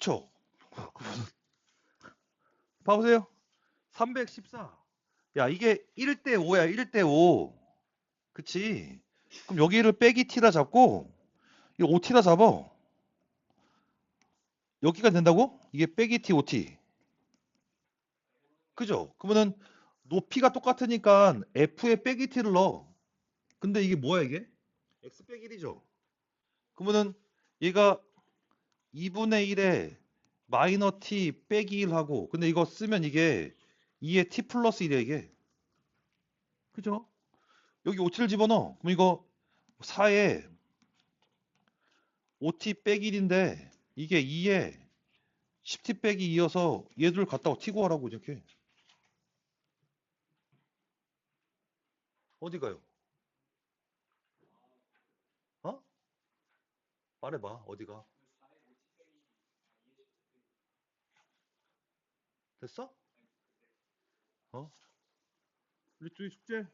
그쵸? 봐보세요. 314. 야, 이게 1대 5야, 1대 5. 그치? 그럼 여기를 빼기 t라 잡고, 이거 5t라 잡아. 여기가 된다고? 이게 빼기 t, 5t. 그죠? 그러면은 높이가 똑같으니까 f에 빼기 t를 넣어. 근데 이게 뭐야, 이게? x 빼기 1이죠? 그러면은 얘가 2분의 1에 마이너 t 빼기 1 하고 근데 이거 쓰면 이게 2에 t 플러스 1이야 이게 그죠? 여기 5t를 집어넣어 그럼 이거 4에 5t 빼기 1인데 이게 2에 10t 빼기 2여서 얘들 갖다가 t 구하라고 이렇게 어디 가요? 어? 말해봐 어디가? 됐어? 어? 우리 둘이 숙제